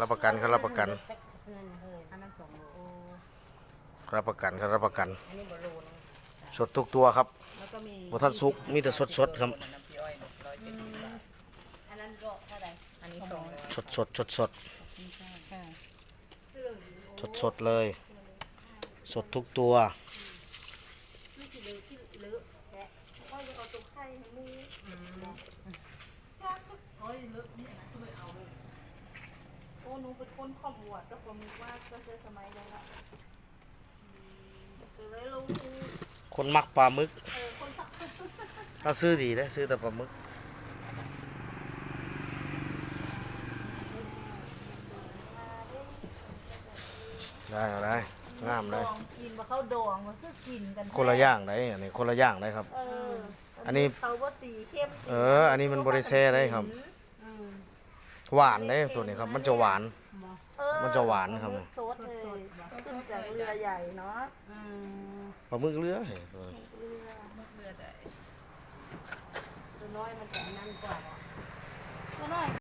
รับประกันครับรับประกัน อันนั้นสองโลรับประกันครับรับประกัน อันนี้บอโลนึงสดทุกตัวครับแล้วก็มีบ่ทันสุกมีแต่สดๆครับ น้ำพี่อ้อยร้อยเจ็ดสิบบาทอันนั้นโลเท่าไหร่อันนี้สองโลสดสดสดสดค่ะสดสดเลย สดทุกตัว อ หนูเป็นคนข้อมวดแล้วผมนึกว่าก็จะสมัยนั้นละก็เลยลงทุนคนมักปลาหมึกเออคนทักถ้าซื้อดีนะซื้อแต่ปลาหมึกได้เอาได้งามเลยดองกินมาเข้าดองมันคือกินกันคนละอย่างได้อันนี้คนละอย่างได้ครับ เอออันนี้เขาว่าตีเข้มเออ อันนี้มันบริแซ่ได้ครับ อืมหวานได้ตัวนี้ครับ มันจะหวาน เออมันจะหวานครับ สดเลยขึ้นจากเรือใหญ่เนาะอืมปลาหมึกเรือเฮ้ยตัวนี้เรือเลือดได้ตัวน้อยมันจะนั่นกว่าก็น้อย